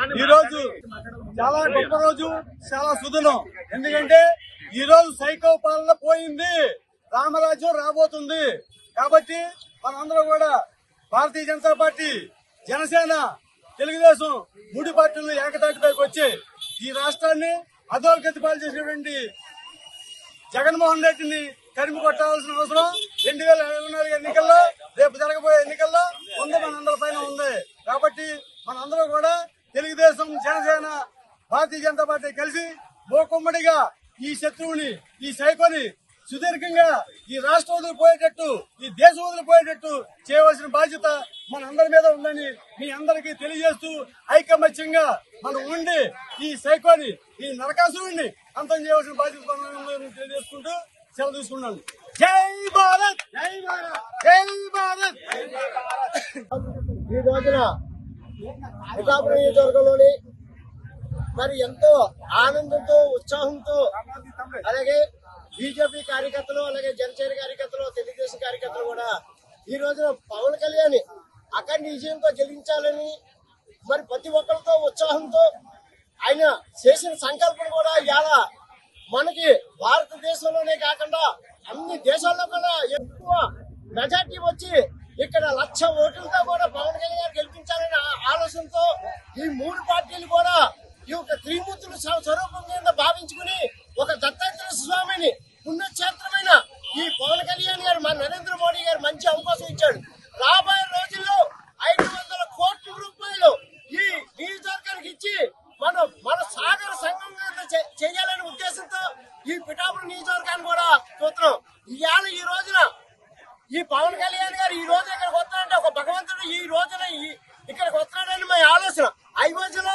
ఈ రోజు చాలా గొప్ప రోజు చాలా సుదినం. ఎందుకంటే ఈ రోజు సైకో పాలన పోయింది. రామరాజ్యం రాబోతుంది. కాబట్టి మనందరం కూడా భారతీయ జనతా పార్టీ జనసేన తెలుగుదేశం మూడు పార్టీలు ఏకతాటిపైకి వచ్చి ఈ రాష్ట్రాన్ని అధోగతి పాలు చేసినటువంటి జగన్మోహన్ రెడ్డిని కరిమి కొట్టాల్సిన అవసరం రెండు వేల ఇరవై నాలుగు ఎన్నికల్లో రేపు జరగబోయే ఎన్నికల్లో ఉంది మనందరి పైన ఉంది. కాబట్టి మనందరూ కూడా తెలుగుదేశం జనసేన భారతీయ జనతా పార్టీ కలిసి మూకుమ్మడిగా ఈ శత్రువుని ఈ సైకోని సుదీర్ఘంగా ఈ రాష్ట్రం వదిలిపోయేటట్టు ఈ దేశం వదిలిపోయేటట్టు చేయవలసిన బాధ్యత మన అందరి మీద ఉందని మీ అందరికీ తెలియజేస్తూ ఐకమత్యంగా మనం ఉండి ఈ సైకోని ఈ నరకాసురుణ్ణి అంతం చేయవలసిన బాధ్యత తెలియజేసుకుంటూ సెలవు తీసుకున్నాను జై భారత్! జై భారత్! జై భారత్! ఈ రోజున పిఠాపురం నియోజకవర్గంలోని మరి ఎంతో ఆనందంతో ఉత్సాహంతో అలాగే బీజేపీ కార్యకర్తలు అలాగే జనసేన కార్యకర్తలు తెలుగుదేశం కార్యకర్తలు కూడా ఈ రోజున పవన్ కళ్యాణ్ అఖండ విజయంతో గెలించాలని మరి ప్రతి ఒక్కరితో ఉత్సాహంతో ఆయన చేసిన సంకల్పం కూడా ఇవాళ మనకి భారతదేశంలోనే కాకుండా అన్ని దేశాల్లో కూడా ఎక్కువ మెజార్టీ వచ్చి ఇక్కడ లక్ష ఓట్లతో కూడా పవన్ కళ్యాణ్ గారు గెలిపించాలనే ఆ- ఆలోచనతో ఈ మూడు పార్టీలు కూడా ఈ యొక్క త్రిమూర్తుల స్వరూపం కింద భావించుకుని ఒక దత్తాత్రేయ స్వామిని పుణ్యక్షేత్రమైన ఈ పవన్ కళ్యాణ్ గారు మన నరేంద్ర మోడీ గారు మంచి అవకాశం ఇచ్చాడు. రాబోయే రోజుల్లో ఐదు వందల కోట్ల రూపాయలు ఈ నియోజకవర్గానికి ఇచ్చి మనం మన సాగర సంఘం చే- చేయాలనే ఉద్దేశంతో ఈ పిఠాపురం నియోజకవర్గాన్ని కూడా చూస్తున్నాం. ఇవాళ ఈ రోజున ఈ పవన్ కళ్యాణ్ గారు ఈ రోజు ఇక్కడికి వస్తాడంటే ఒక భగవంతుడు ఈ రోజున ఈ- ఇక్కడికి వస్తాడని మా ఆలోచన. ಐವತ್ತು ಜನ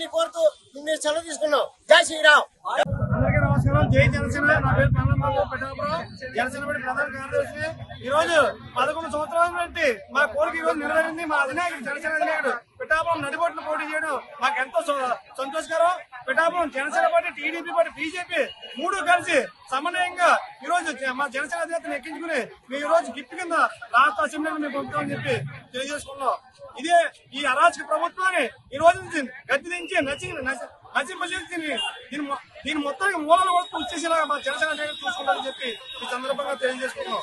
ముందుకెళ్ళాలని కోరుతూ నిన్ను సెలవు తీసుకున్నాం జై శ్రీరామ్. అందరికీ నమస్కారం. జై జనసేన. నా పేరు పల్లెమాల పెట్టాపురం జనసేన పార్టీ ప్రధాన కార్యదర్శి ఈ రోజు పదకొండు సంవత్సరాల నుండి మా కోరిక ఈ రోజు నెరవేరింది. మా అధినాయకుడు జనసేన అధినాయకుడు. పిఠాపురం నడిబొట్లు పోటీ చేయడం మాకు ఎంతో సంతోషకరం. Pithapuram Janasena party TDP party BJP మూడు కలిసి సమన్వయంగా ఈ రోజు మా జనసేన అధినేతను ఎక్కించుకుని మేము ఈ రోజు గిఫ్ట్ కింద రాష్ట్ర అసెంబ్లీని మేము పంపుతామని చెప్పి తెలియజేసుకున్నాం. ఇదే ఈ అరాచక ప్రభుత్వాన్ని ఈ రోజు నుంచి గద్దె దించి నచ్చి నచ్చింపజేసి దీన్ని దీని మొ- దీని మొత్తానికి మూలాలు వరకు మా జనసేన నాయకులు చూసుకుంటారని చెప్పి ఈ సందర్భంగా తెలియజేసుకున్నాం.